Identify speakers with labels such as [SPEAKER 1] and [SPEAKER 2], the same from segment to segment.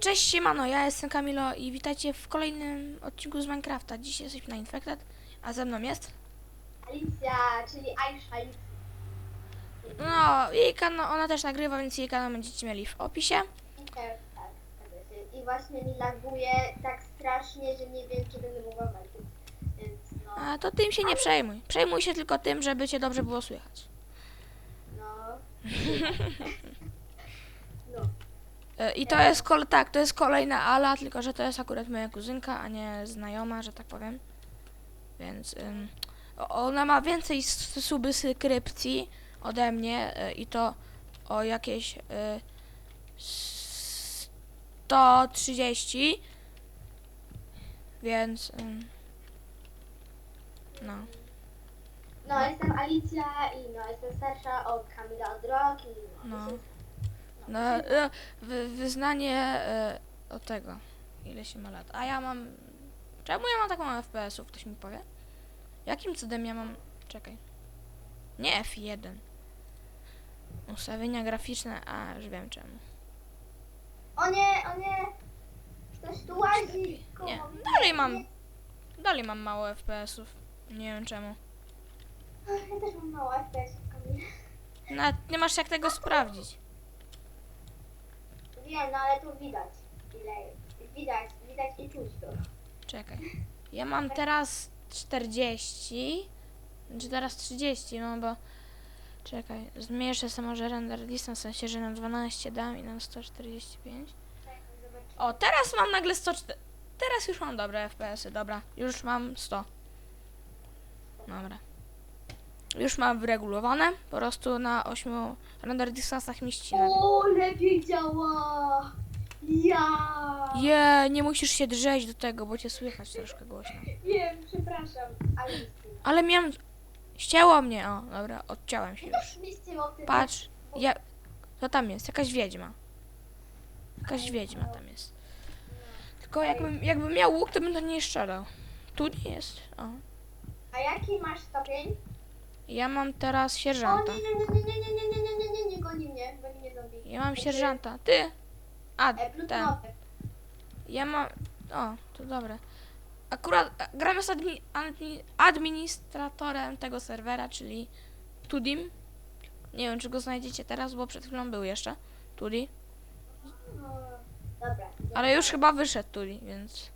[SPEAKER 1] Cześć siemano, ja jestem Kamilo i witajcie w kolejnym odcinku z Minecrafta. Dzisiaj jesteśmy na Infected, a ze mną jest...
[SPEAKER 2] Alicja, czyli Aisha.
[SPEAKER 1] No, jej kanał, ona też nagrywa, więc jej kanał będziecie mieli w opisie.
[SPEAKER 2] I też, tak, zgadza się. I właśnie mi laguje tak strasznie, że nie wiem, czy będę mogła walczyć. Więc no,
[SPEAKER 1] A to tym się nie przejmuj. Przejmuj się tylko tym, żeby cię dobrze było słychać.
[SPEAKER 2] no.
[SPEAKER 1] E, I to jest kol, tak, to jest kolejna Ala, tylko że to jest akurat moja kuzynka, a nie znajoma, że tak powiem. Więc ym, ona ma więcej subskrypcji ode mnie y, i to o jakieś y, 130. Więc ym, no.
[SPEAKER 2] No, jestem Alicja i no, jestem starsza od Kamila od rok i no.
[SPEAKER 1] No. No, wy, wyznanie y, od tego, ile się ma lat. A ja mam. Czemu ja mam tak mało FPS-ów? Ktoś mi powie? Jakim cudem ja mam. Czekaj. Nie F1. Ustawienia graficzne, a już wiem czemu.
[SPEAKER 2] O nie, o nie! Ktoś tu łazi! koło
[SPEAKER 1] Nie,
[SPEAKER 2] mnie.
[SPEAKER 1] dalej mam. Dalej mam mało FPS-ów. Nie wiem czemu.
[SPEAKER 2] Ja też mam mało FPS, Kamil.
[SPEAKER 1] Nawet nie masz jak tego sprawdzić.
[SPEAKER 2] Wiem, no ale tu widać. Ile Widać, widać i czuć to.
[SPEAKER 1] Czekaj. Ja mam teraz 40. Czy teraz 30, no bo. Czekaj, zmniejszę sobie może render distance, w sensie, że na 12 dam i na 145.
[SPEAKER 2] Czekaj, zobacz.
[SPEAKER 1] O, teraz mam nagle 104. Teraz już mam dobre FPS-y, dobra. Już mam 100. Dobra. Już mam wyregulowane. Po prostu na 8 render distance'ach mi.
[SPEAKER 2] O, lepiej działa! Ja!
[SPEAKER 1] Je, nie musisz się drzeć do tego, bo cię słychać troszkę głośno.
[SPEAKER 2] Wiem, przepraszam. Ale
[SPEAKER 1] Ale miałem... Ścięło mnie, o, dobra, odciąłem się
[SPEAKER 2] nie
[SPEAKER 1] już. Patrz, ja... Co tam jest? Jakaś wiedźma. Jakaś wiedźma tam jest. Tylko jakbym, jakbym miał łuk, to bym do niej strzelał. Tu nie jest. O.
[SPEAKER 2] A jaki masz stopień?
[SPEAKER 1] Ja mam teraz
[SPEAKER 2] O
[SPEAKER 1] sierżanta.
[SPEAKER 2] nie, nie, nie, nie, nie, nie, nie, nie, nie, nie, nie, goni mnie, goni mnie zombie.
[SPEAKER 1] Ja mam sierżanta. Ty! A,
[SPEAKER 2] E,
[SPEAKER 1] ten. Ja mam... O, to dobre. Akurat e, gramy z admi... admi... administratorem tego serwera, czyli Tudim. Nie wiem, czy go znajdziecie teraz, bo przed chwilą był jeszcze. Tudi.
[SPEAKER 2] No, Dobra.
[SPEAKER 1] Ale już chyba wyszedł Tudi, więc...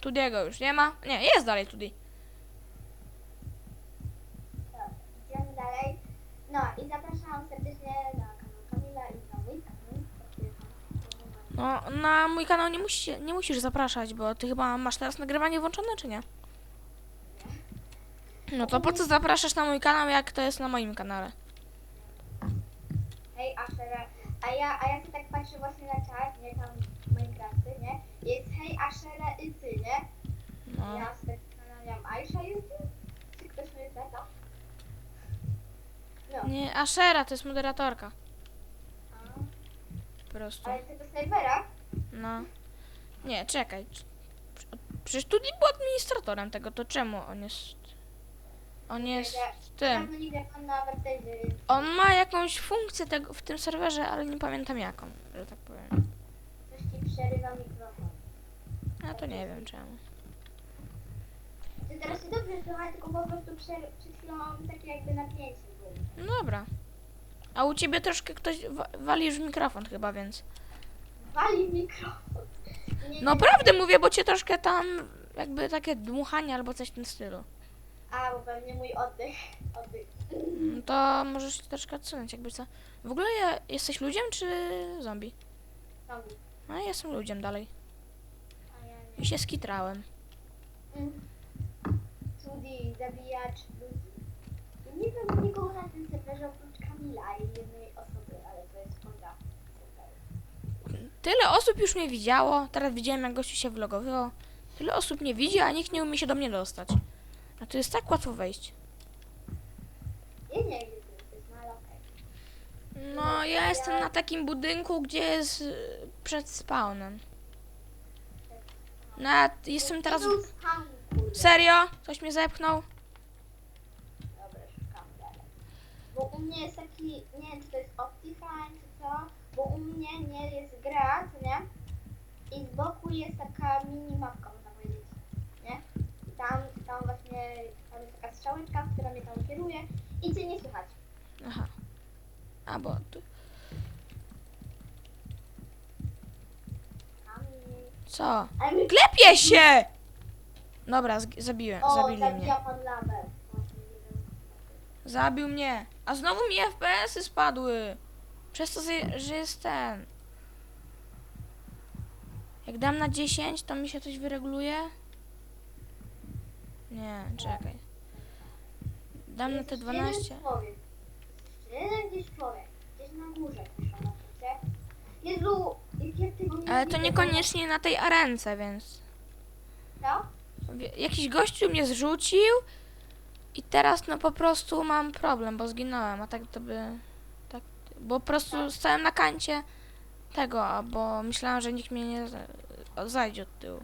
[SPEAKER 1] Tudiego już nie ma. Nie, jest dalej Tudi.
[SPEAKER 2] No, na mój kanał
[SPEAKER 1] nie, musi, nie musisz zapraszać, bo ty chyba masz teraz nagrywanie włączone, czy nie? No to po co zapraszasz na mój kanał, jak to jest na moim kanale?
[SPEAKER 2] Hej Ashera. A ja, a ja tu tak patrzę właśnie na czat, nie tam Minecrafty, nie? Jest hej Ashera i ty, nie?
[SPEAKER 1] No.
[SPEAKER 2] Ja z tego kanałem Aisha jest tu? Czy ktoś mnie zna? No.
[SPEAKER 1] Nie, Ashera to jest moderatorka. Prostu.
[SPEAKER 2] ale tego serwera?
[SPEAKER 1] No. Nie, czekaj. Przecież tu nie był administratorem tego, to czemu on jest. On jest tym. On ma jakąś funkcję tego w tym serwerze, ale nie pamiętam jaką, że tak powiem.
[SPEAKER 2] coś ci przerywa mikrofon.
[SPEAKER 1] A to nie wiem czemu.
[SPEAKER 2] Ty teraz się dobrze słychać, tylko po prostu prze- przed chwilą takie jakby napięcie było.
[SPEAKER 1] No dobra. A u ciebie troszkę ktoś wa- wali już w mikrofon chyba, więc.
[SPEAKER 2] Wali mikrofon. Nie,
[SPEAKER 1] No
[SPEAKER 2] nie,
[SPEAKER 1] prawdę mówię, bo cię troszkę tam jakby takie dmuchanie albo coś w tym stylu.
[SPEAKER 2] A, bo pewnie mój oddech. Oddech.
[SPEAKER 1] No to możesz się troszkę odsunąć, jakby co. W ogóle ja, jesteś ludziem czy zombie?
[SPEAKER 2] Zombie.
[SPEAKER 1] No ja jestem ludziem dalej.
[SPEAKER 2] A ja
[SPEAKER 1] I
[SPEAKER 2] nie.
[SPEAKER 1] się skitrałem.
[SPEAKER 2] Mm. Cudi, zabijacz ludzi. Nie znam nikogo na tym serwerze oprócz Kamila i jednej osoby, ale to jest poza serwerem.
[SPEAKER 1] Tyle osób już mnie widziało. Teraz widziałem, jak gościu się vlogowało. Tyle osób mnie widzi, a nikt nie umie się do mnie dostać. A to jest tak łatwo wejść.
[SPEAKER 2] No.
[SPEAKER 1] No, ja jestem na takim budynku, gdzie jest y, przed spawnem. Nawet jestem teraz... Serio? Ktoś mnie zepchnął?
[SPEAKER 2] Dobra, szukam dalej. Bo u mnie jest taki, nie wiem czy to jest bo u mnie nie jest gra, co nie? jest taka mini mapka, można powiedzieć. Nie? I tam, tam właśnie tam jest taka strzałeczka, która mnie tam kieruje i cię nie słychać.
[SPEAKER 1] Aha. A bo tu. Co? Klepie się! Dobra, zabiłem,
[SPEAKER 2] O,
[SPEAKER 1] zabili mnie.
[SPEAKER 2] zabija pan wiem.
[SPEAKER 1] Zabił mnie. A znowu mi FPS-y spadły. Przez to, że- jest ten. Jak dam na 10, to mi się coś wyreguluje? Nie, czekaj. Dam na te
[SPEAKER 2] Jest
[SPEAKER 1] 12.
[SPEAKER 2] Jeden człowiek. Jest Jeden gdzieś człowiek. Gdzieś na górze piszą na punkcie. Jezu, jak ja tego nie
[SPEAKER 1] Ale to niekoniecznie na tej arence, więc.
[SPEAKER 2] Co?
[SPEAKER 1] Jakiś gościu mnie zrzucił i teraz no po prostu mam problem, bo zginąłem, a tak to by... Bo po prostu stałem na kancie tego, bo myślałam, że nikt mnie nie za- zajdzie od tyłu.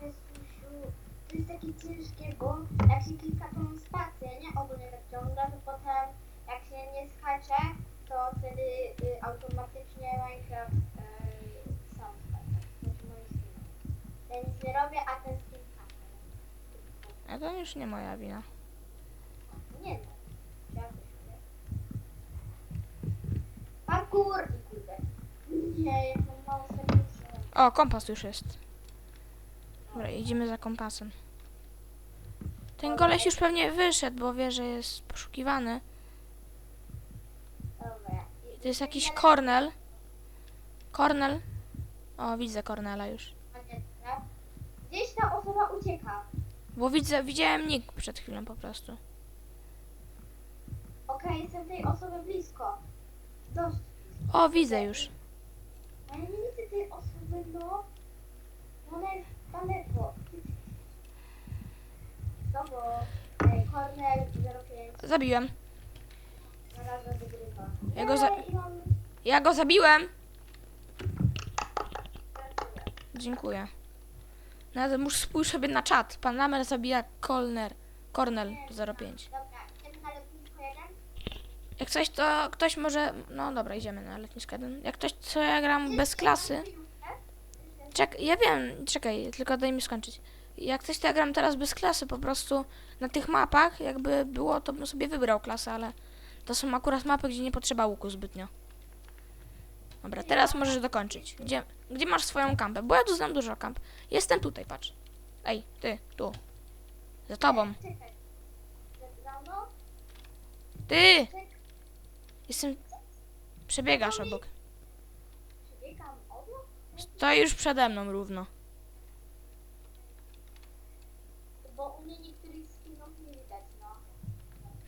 [SPEAKER 2] To jest takie ciężkie, bo jak się klika tą spację, nie? Ogólnie tak ciągle, to potem jak się nie skacze, to wtedy y, automatycznie Minecraft y, sam skacze. Znaczy moim skinem. Ja nic nie robię, a ten skin skacze.
[SPEAKER 1] A to już nie moja wina.
[SPEAKER 2] Nie no. Ja też mówię. Parkour! I kurde. Nie, jak mam mało serduszek.
[SPEAKER 1] O, kompas już jest. Dobra, idziemy za kompasem. Ten koleś już pewnie wyszedł, bo wie, że jest poszukiwany. To jest jakiś Cornel. Cornel. O, widzę Cornela już.
[SPEAKER 2] Gdzieś ta osoba ucieka.
[SPEAKER 1] Bo widzę, widziałem nick przed chwilą po prostu.
[SPEAKER 2] Okej, jestem tej osoby blisko. Dość.
[SPEAKER 1] O, widzę już.
[SPEAKER 2] Ale nie no. Daleko. Cornel 05
[SPEAKER 1] Zabiłem.
[SPEAKER 2] wygrywa.
[SPEAKER 1] Ja go za-
[SPEAKER 2] Ej, i mam...
[SPEAKER 1] Ja go zabiłem. Dziękuję. Nawet muszę spójrz sobie na czat. Pan Lamer zabija Corner. Cornel 05.
[SPEAKER 2] Dobra, idziemy na jeden.
[SPEAKER 1] Jak coś, to ktoś może... No dobra, idziemy na lotnisko 1. Jak ktoś, co ja gram bez klasy... Czek, ja wiem, czekaj, tylko daj mi skończyć. Jak coś, ja gram teraz bez klasy, po prostu na tych mapach, jakby było, to bym sobie wybrał klasę, ale to są akurat mapy, gdzie nie potrzeba łuku zbytnio. Dobra, teraz możesz dokończyć. Gdzie, gdzie masz swoją kampę? Bo ja tu znam dużo kamp. Jestem tutaj, patrz. Ej, ty, tu. Za tobą. Ty! Jestem... Przebiegasz
[SPEAKER 2] obok.
[SPEAKER 1] Stoi już przede mną równo.
[SPEAKER 2] Bo u mnie niektórych skinów nie widać, no.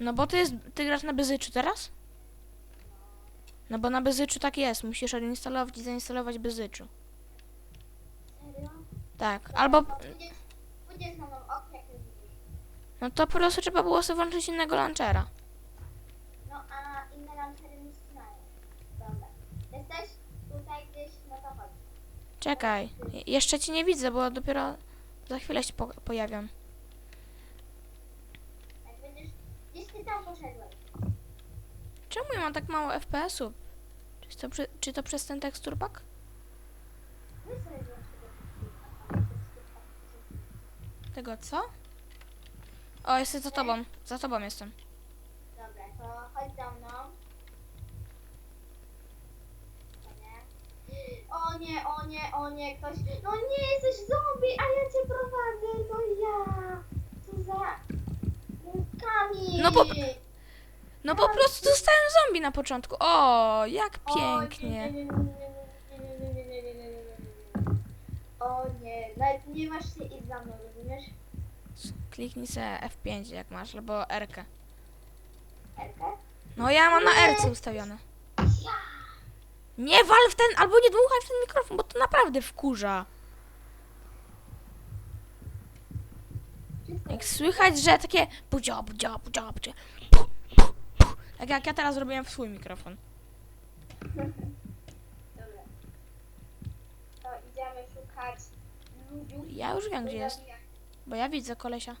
[SPEAKER 1] No bo ty, jest, ty grasz na Bezyczu teraz? No bo na Bezyczu tak jest. Musisz odinstalować i zainstalować Bezyczu.
[SPEAKER 2] Serio?
[SPEAKER 1] Tak. Albo...
[SPEAKER 2] No, Pójdziesz, pójdziesz na mną ok, jak nie widzisz.
[SPEAKER 1] No to po prostu trzeba było sobie włączyć innego launchera.
[SPEAKER 2] No a inne lancery nie ścinają. Dobra. Jesteś tutaj gdzieś, no to chodź.
[SPEAKER 1] Czekaj. Je- Jeszcze cię nie widzę, bo dopiero za chwilę się po pojawiam.
[SPEAKER 2] Jak będziesz, gdzieś ty tam poszedłeś.
[SPEAKER 1] Czemu ja mam tak mało FPS-ów? Czy to, przy- czy to przez ten tekstur pack?
[SPEAKER 2] Wy sobie włącz tego tekstuka.
[SPEAKER 1] Tego co? O, jestem za tobą. Za tobą jestem.
[SPEAKER 2] Dobra, to chodź za mną. o nie, o nie, o nie, ktoś, no nie, jesteś zombie, a ja cię prowadzę, to ja, co za... Kamil!
[SPEAKER 1] No bo... No po prostu zostałem zombie na początku. O, jak pięknie.
[SPEAKER 2] O nie, nawet nie masz się i za mną, rozumiesz?
[SPEAKER 1] Kliknij sobie F5 jak masz, albo R. -kę. No ja mam na R ustawione. Nie wal w ten, albo nie dmuchaj w ten mikrofon, bo to naprawdę wkurza. Jak słychać, że takie budzia, budzia, budzia, budzia. pu, pu, pu. Tak jak ja teraz zrobiłem w swój mikrofon.
[SPEAKER 2] Dobra. To idziemy szukać ludziów.
[SPEAKER 1] Ja już wiem, gdzie jest. Bo ja widzę kolesia.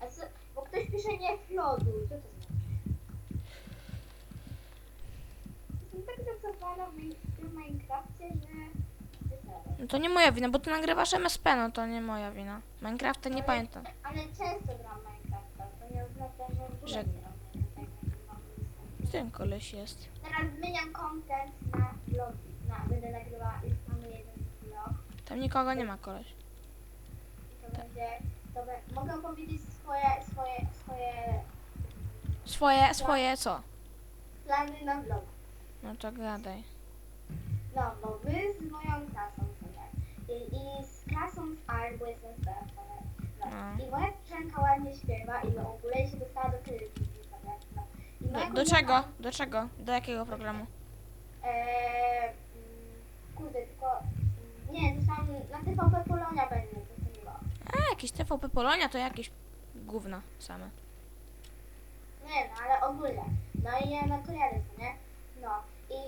[SPEAKER 2] A co, bo ktoś pisze nie flodu. Co to znaczy? W, Minecrafcie, że...
[SPEAKER 1] No to nie moja wina, bo ty nagrywasz MSP, no to nie moja wina. Minecrafta nie
[SPEAKER 2] Ale-
[SPEAKER 1] pamiętam.
[SPEAKER 2] Ale często gram Minecrafta, to nie oznacza, że w ogóle
[SPEAKER 1] Że-. Ten koleś jest.
[SPEAKER 2] Teraz zmieniam content na vlogi. Na, będę nagrywała, już mamy jeden vlog.
[SPEAKER 1] Tam nikogo nie ma koleś.
[SPEAKER 2] I to będzie, to be, mogę powiedzieć swoje, swoje, swoje
[SPEAKER 1] Swoje, swoje co?
[SPEAKER 2] plany na vlog.
[SPEAKER 1] No to gadaj.
[SPEAKER 2] No, bo wy z moją klasą. I, i z klasą z R, bo jestem z BF sobie. No.
[SPEAKER 1] No.
[SPEAKER 2] I moja koleżanka ładnie śpiewa i w ogóle się dostała do telewizji sobie. No. I
[SPEAKER 1] Do,
[SPEAKER 2] moja
[SPEAKER 1] do
[SPEAKER 2] koleżanka-
[SPEAKER 1] czego? Do czego? Do jakiego programu?
[SPEAKER 2] Eee, mm, kurde, tylko... mm, Nie, to tam na TVP Polonia będzie wystąpiła.
[SPEAKER 1] A, jakieś TVP Polonia to jakieś gówna same.
[SPEAKER 2] Nie, no ale ogólnie. No i ja na to jadę, co nie? No. I,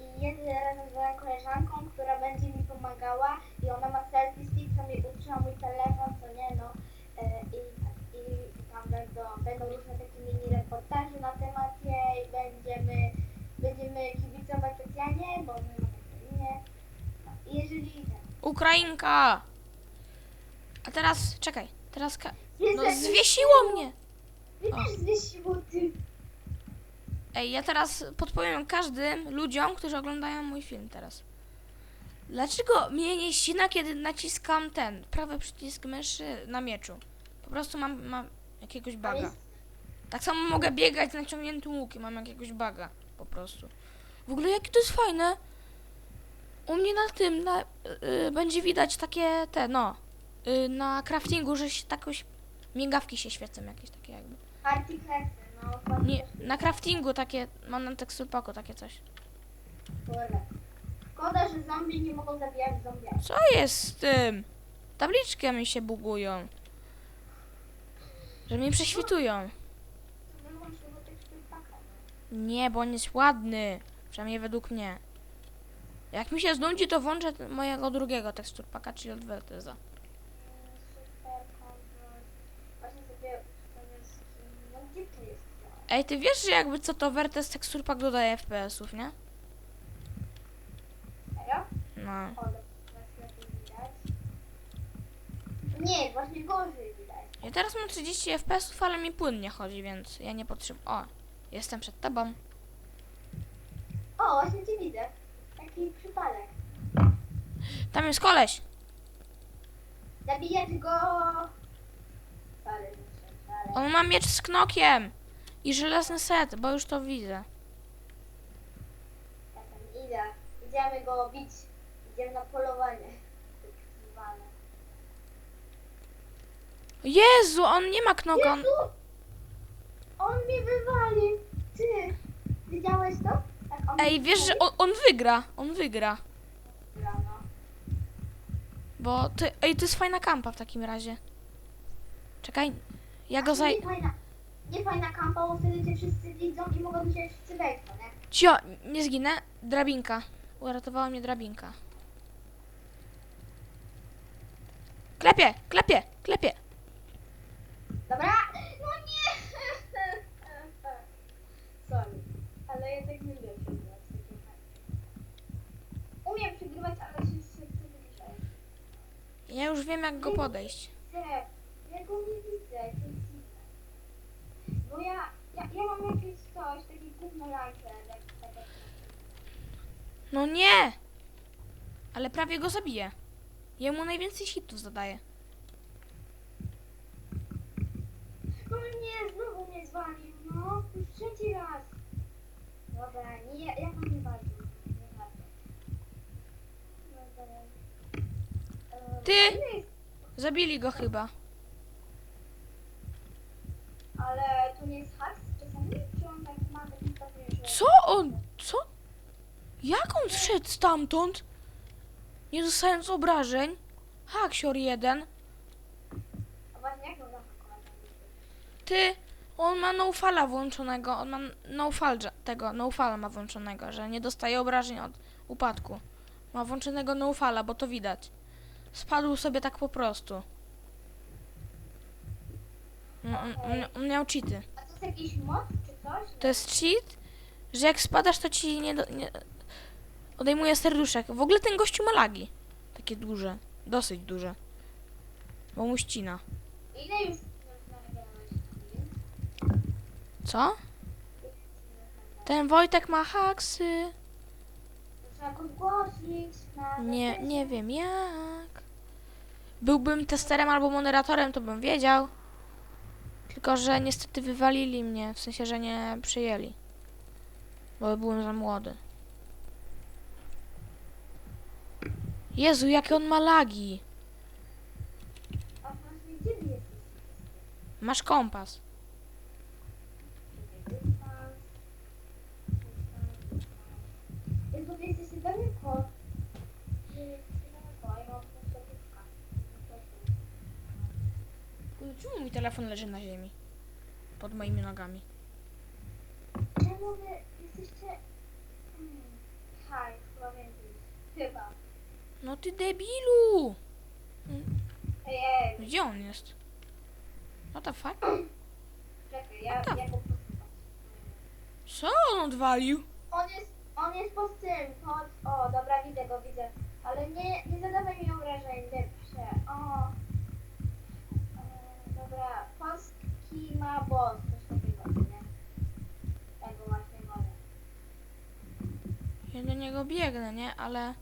[SPEAKER 2] i jedę razem z moją koleżanką, która będzie mi pomagała i ona ma selfie stick, co mi utrzyma mój telefon, co nie, no. E, i, i, tam będą, będą różne takie mini reportaże na temat jej, będziemy, będziemy kibicować Tatianie, bo my mamy Ukrainie. No. I jeżeli...
[SPEAKER 1] Ukrainka! A teraz, czekaj, teraz ka- No zwiesiło mnie!
[SPEAKER 2] Mnie też zwiesiło, ty.
[SPEAKER 1] Ej, ja teraz podpowiem każdym ludziom, którzy oglądają mój film teraz. Dlaczego mnie nie ścina, kiedy naciskam ten prawy przycisk myszy na mieczu? Po prostu mam, mam jakiegoś baga. Tak samo mogę biegać z naciągniętym łukiem, mam jakiegoś baga po prostu. W ogóle jakie to jest fajne. U mnie na tym na, y, będzie widać takie te, no, y, na craftingu, że się takoś migawki się świecą jakieś takie jakby.
[SPEAKER 2] No.
[SPEAKER 1] Nie, na craftingu takie, mam na teksturpaku takie coś.
[SPEAKER 2] Szkoda, że zombie nie mogą zabijać zombiaki.
[SPEAKER 1] Co jest z tym? Tabliczki mi się bugują. Że mi prześwitują.
[SPEAKER 2] To wyłącz tego teksturpaka.
[SPEAKER 1] Nie, bo on jest ładny. Przynajmniej według mnie. Jak mi się znudzi, to włączę mojego drugiego teksturpaka, czyli.
[SPEAKER 2] Mm, Super control. Właśnie sobie ustawiam skin. No gdzie to jest? to?
[SPEAKER 1] Ej, ty wiesz, że jakby co to Vertes teksturpak dodaje FPS-ów, nie?
[SPEAKER 2] Serio?
[SPEAKER 1] No.
[SPEAKER 2] O, teraz lepiej widać. Nie, właśnie gorzej widać.
[SPEAKER 1] Ja teraz mam 30 FPS-ów, ale mi płynnie chodzi, więc ja nie potrzebuję... O, jestem przed tobą.
[SPEAKER 2] O, właśnie cię widzę. Taki przypadek.
[SPEAKER 1] Tam jest koleś.
[SPEAKER 2] Zabijać go... Ale...
[SPEAKER 1] On ma miecz z knokiem. I żelazny set, bo już to widzę.
[SPEAKER 2] Ja tam idę. Idziemy go bić. Idziemy na polowanie. Zwane.
[SPEAKER 1] Jezu, on nie ma knoka. On...
[SPEAKER 2] Jezu! On mnie wywalił! Ty! Widziałeś to? Tak, on
[SPEAKER 1] Ej, wiesz, że on, on wygra. On wygra.
[SPEAKER 2] No.
[SPEAKER 1] Bo ty, ej, to jest fajna kampa w takim razie. Czekaj, ja go zaj...
[SPEAKER 2] Fajna, nie fajna kampa, bo wtedy cię wszyscy widzą i mogą się wszyscy wejść, no nie?
[SPEAKER 1] Cio, nie zginę. Drabinka. Uratowała mnie drabinka. Klepie, klepie, klepie.
[SPEAKER 2] Dobra? No nie! Sorry. Ale ja tak nie lubię przegrywać. fajne. Umiem przegrywać, ale się się chcę wyliczać.
[SPEAKER 1] Ja już wiem, jak go podejść.
[SPEAKER 2] Widzę. Ja go nie widzę, to jest dziwne. Bo ja, ja, ja mam jakieś coś, taki gówno lajkę, tak, tak, tak.
[SPEAKER 1] No nie! Ale prawie go zabiję. Jemu najwięcej hitów zadaje.
[SPEAKER 2] No nie, znowu mnie zwalił, no. Już trzeci raz. Dobra, nie, ja tam nie walczę. Nie walczę. Dobra. E,
[SPEAKER 1] Ty!
[SPEAKER 2] ile jest-
[SPEAKER 1] Zabili go chyba.
[SPEAKER 2] Ale to nie jest haks czasami? Czy on tak ma taki stopień, że...
[SPEAKER 1] Co on? Jak on zszedł stamtąd? Nie dostając obrażeń? Haksior jeden. Ty, on ma no-fala włączonego. On ma no-fall tego, no-fala ma włączonego, że nie dostaje obrażeń od upadku. Ma włączonego no-fala, bo to widać. Spadł sobie tak po prostu. On, on, on, on miał cheaty.
[SPEAKER 2] A to jest jakiś mod czy coś?
[SPEAKER 1] To jest cheat, że jak spadasz, to ci nie, do, nie odejmuje serduszek. W ogóle ten gościu ma lagi. Takie duże. Dosyć duże. Bo mu ścina.
[SPEAKER 2] Ile już?
[SPEAKER 1] Co? Ten Wojtek ma haksy. Nie, nie wiem jak. Byłbym testerem albo moderatorem, to bym wiedział. Tylko, że niestety wywalili mnie, w sensie, że nie przyjęli. Bo byłem za młody. Jezu, jakie on ma lagi. Masz kompas.
[SPEAKER 2] Ja
[SPEAKER 1] Czemu mój telefon leży na ziemi? Pod moimi nogami.
[SPEAKER 2] Czemu wy jesteście... Hmm. Haj. Chyba.
[SPEAKER 1] No ty debilu!
[SPEAKER 2] Ej, ej,
[SPEAKER 1] Gdzie on jest? What the fuck?
[SPEAKER 2] czekaj, ja,
[SPEAKER 1] tak.
[SPEAKER 2] ja go posuwam.
[SPEAKER 1] Co on odwalił?
[SPEAKER 2] On jest, on jest pod tym, pod... O, dobra, widzę go, widzę. Ale nie, nie zadawaj mi obrażeń, lepsze. O. E, dobra, polski ma boss, coś takiego, nie? Tego właśnie wolę.
[SPEAKER 1] Ja do niego biegnę, nie? Ale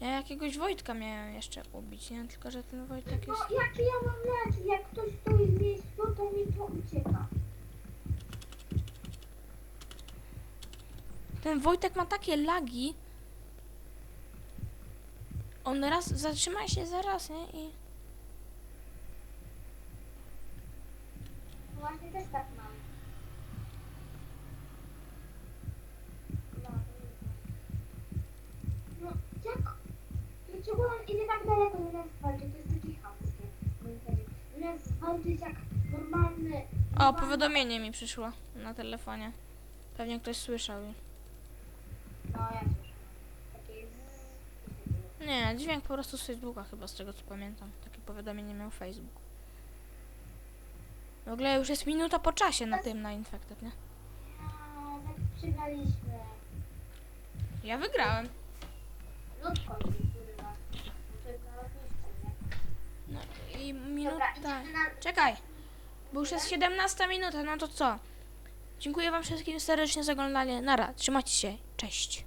[SPEAKER 1] ja jakiegoś Wojtka miałem jeszcze ubić, nie? Tylko, że ten Wojtek
[SPEAKER 2] No,
[SPEAKER 1] jest...
[SPEAKER 2] jakie ja mam leki? Jak ktoś stoi w miejscu, to mi to ucieka.
[SPEAKER 1] Ten Wojtek ma takie lagi. On raz zatrzyma się zaraz, nie? I...
[SPEAKER 2] No właśnie też tak mam. No, no jak? Dlaczego on idzie tak daleko do nas walczy? To jest takie chamskie, moim zdaniem. Do nas walczyć jak normalny...
[SPEAKER 1] O, powiadomienie mi przyszło na telefonie. Pewnie ktoś słyszał.
[SPEAKER 2] No, ja słyszę.
[SPEAKER 1] Nie, dźwięk po prostu z Facebooka chyba, z tego co pamiętam. Takie powiadomienie miał Facebook. W ogóle już jest minuta po czasie na tym, na Infected, nie?
[SPEAKER 2] Ja, tak przegraliśmy.
[SPEAKER 1] Ja wygrałem.
[SPEAKER 2] Kurwa.
[SPEAKER 1] No i minuta... Czekaj, bo już jest 17 minuta, no to co? Dziękuję wam wszystkim serdecznie za oglądanie. Nara, trzymajcie się, cześć.